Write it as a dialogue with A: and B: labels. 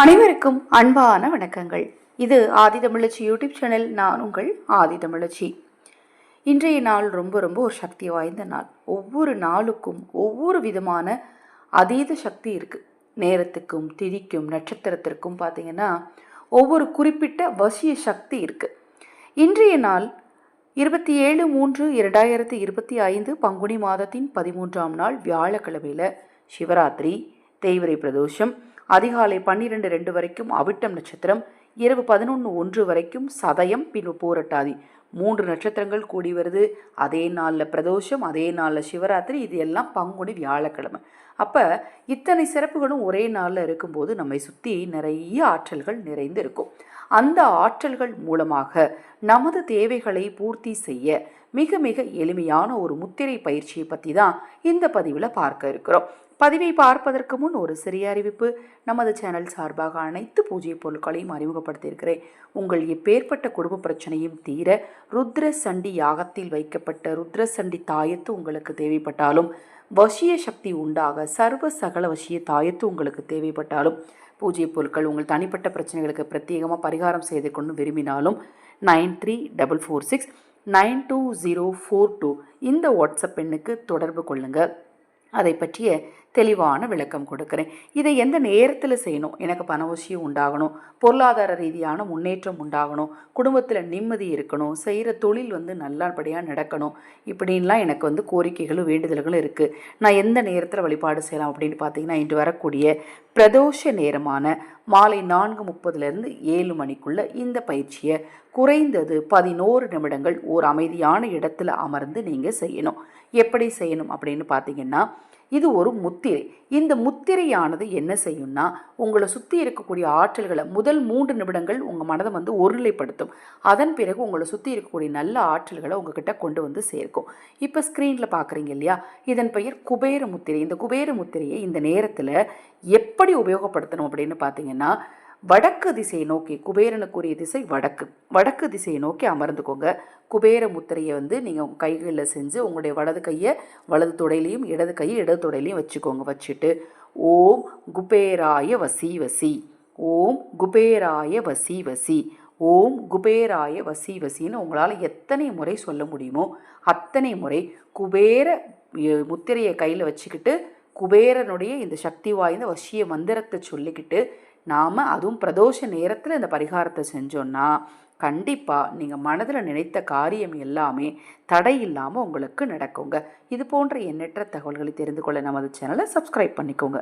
A: அனைவருக்கும் அன்பான வணக்கங்கள். இது ஆதி தமிழச்சி யூடியூப் சேனல் நான் உங்கள் ஆதி தமிழச்சி. இன்றைய நாள் ரொம்ப ரொம்ப ஒரு சக்தி வாய்ந்த நாள். ஒவ்வொரு நாளுக்கும் ஒவ்வொரு விதமான அதீத சக்தி இருக்குது நேரத்துக்கும் திதிக்கும் நட்சத்திரத்திற்கும் பார்த்தீங்கன்னா ஒவ்வொரு குறிப்பிட்ட வசிய சக்தி இருக்குது இன்றைய நாள் இருபத்தி ஏழு மூன்று இரண்டாயிரத்தி இருபத்தி ஐந்து பங்குனி மாதத்தின் பதிமூன்றாம் நாள் வியாழக்கிழமையில் சிவராத்திரி தேய்வரை பிரதோஷம் அதிகாலை பன்னிரெண்டு ரெண்டு வரைக்கும் அவிட்டம் நட்சத்திரம் இரவு பதினொன்று ஒன்று வரைக்கும் சதயம் பின் பூரட்டாதி. மூன்று நட்சத்திரங்கள் கூடி வருது. அதே நாளில் பிரதோஷம் அதே நாளில் சிவராத்திரி. இது எல்லாம் பங்குனி வியாழக்கிழமை. அப்போ இத்தனை சிறப்புகளும் ஒரே நாளில் இருக்கும்போது நம்மை சுற்றி நிறைய ஆற்றல்கள் நிறைந்து இருக்கும் அந்த ஆற்றல்கள் மூலமாக நமது தேவைகளை பூர்த்தி செய்ய மிக மிக எளிமையான ஒரு முத்திரை பயிற்சியை பற்றி தான் இந்த பதிவில் பார்க்க இருக்கிறோம். பதிவை பார்ப்பதற்கு முன் ஒரு சிறிய அறிவிப்பு. நமது சேனல் சார்பாக அனைத்து பூஜை பொருட்களையும் அறிமுகப்படுத்தியிருக்கிறேன். உங்கள் எப்பேற்பட்ட குடும்ப பிரச்சனையும் தீர ருத்ர சண்டி யாகத்தில் வைக்கப்பட்ட ருத்ர சண்டி தாயத்து உங்களுக்கு தேவைப்பட்டாலும் வசிய சக்தி உண்டாக சர்வ சகல வசிய தாயத்து உங்களுக்கு தேவைப்பட்டாலும் பூஜை பொருட்கள் உங்கள் தனிப்பட்ட பிரச்சனைகளுக்கு பிரத்யேகமாக பரிகாரம் செய்து கொண்டு விரும்பினாலும் nine three double four six nine two zero four two இந்த வாட்ஸ்அப் எண்ணுக்கு தொடர்பு கொள்ளுங்கள் அதை பற்றிய தெளிவான விளக்கம் கொடுக்குறேன். இதை எந்த நேரத்தில் செய்யணும்? எனக்கு பணவசியம் உண்டாகணும்? பொருளாதார ரீதியான முன்னேற்றம் உண்டாகணும்? குடும்பத்தில் நிம்மதி இருக்கணும்? செய்கிற தொழில் வந்து நல்லபடியாக நடக்கணும்? இப்படின்லாம் எனக்கு வந்து கோரிக்கைகளும் வேண்டுதல்களும் இருக்குது நான் எந்த நேரத்தில் வழிபாடு செய்யலாம் அப்படின்னு பார்த்தீங்கன்னா இன்று வரக்கூடிய பிரதோஷ நேரமான மாலை நான்கு முப்பதுலேருந்து ஏழு மணிக்குள்ளே இந்த பயிற்சியை குறைந்தது பதினோரு நிமிடங்கள் ஒரு அமைதியான இடத்துல அமர்ந்து நீங்கள் செய்யணும். எப்படி செய்யணும் அப்படின்னு பார்த்தீங்கன்னா இது ஒரு முத்திரை. இந்த முத்திரையானது என்ன செய்யும்னா உங்களை சுற்றி இருக்கக்கூடிய ஆற்றல்களை முதல் மூன்று நிமிடங்கள் உங்கள் மனதை வந்து ஒருநிலைப்படுத்தும். அதன் பிறகு உங்களை சுற்றி இருக்கக்கூடிய நல்ல ஆற்றல்களை உங்ககிட்ட கொண்டு வந்து சேர்க்கும். இப்போ ஸ்க்ரீனில் பார்க்குறீங்க இல்லையா? இதன் பெயர் குபேர முத்திரை. இந்த குபேர முத்திரையை இந்த நேரத்தில் எப்படி உபயோகப்படுத்தணும் அப்படின்னு பார்த்தீங்கன்னா வடக்கு திசையை நோக்கி குபேரனுக்குரிய திசை வடக்கு. வடக்கு திசையை நோக்கி அமர்ந்துக்கோங்க. குபேர முத்திரையை வந்து நீங்கள் உங்கள் கைகளில் செஞ்சு உங்களுடைய வலது கையை வலது தொடையிலையும் இடது கையை இடது தொடையிலையும் வச்சுக்கோங்க வச்சுட்டு. ஓம் குபேராய வசி வசி. ஓம் குபேராய வசி வசி. ஓம் குபேராய வசி வசின்னு உங்களால் எத்தனை முறை சொல்ல முடியுமோ அத்தனை முறை குபேர முத்திரையை கையில் வச்சுக்கிட்டு குபேரனுடைய இந்த சக்தி வாய்ந்த வசிய மந்திரத்தை சொல்லிக்கிட்டு நாம் அதுவும் பிரதோஷ நேரத்தில் இந்த பரிகாரத்தை செஞ்சோன்னா கண்டிப்பாக நீங்கள் மனதில் நினைத்த காரியம் எல்லாமே தடை இல்லாமல் உங்களுக்கு நடக்குங்க. இது போன்ற எண்ணற்ற தகவல்களை தெரிந்து கொள்ள நமது சேனலை சப்ஸ்கிரைப் பண்ணிக்கோங்க.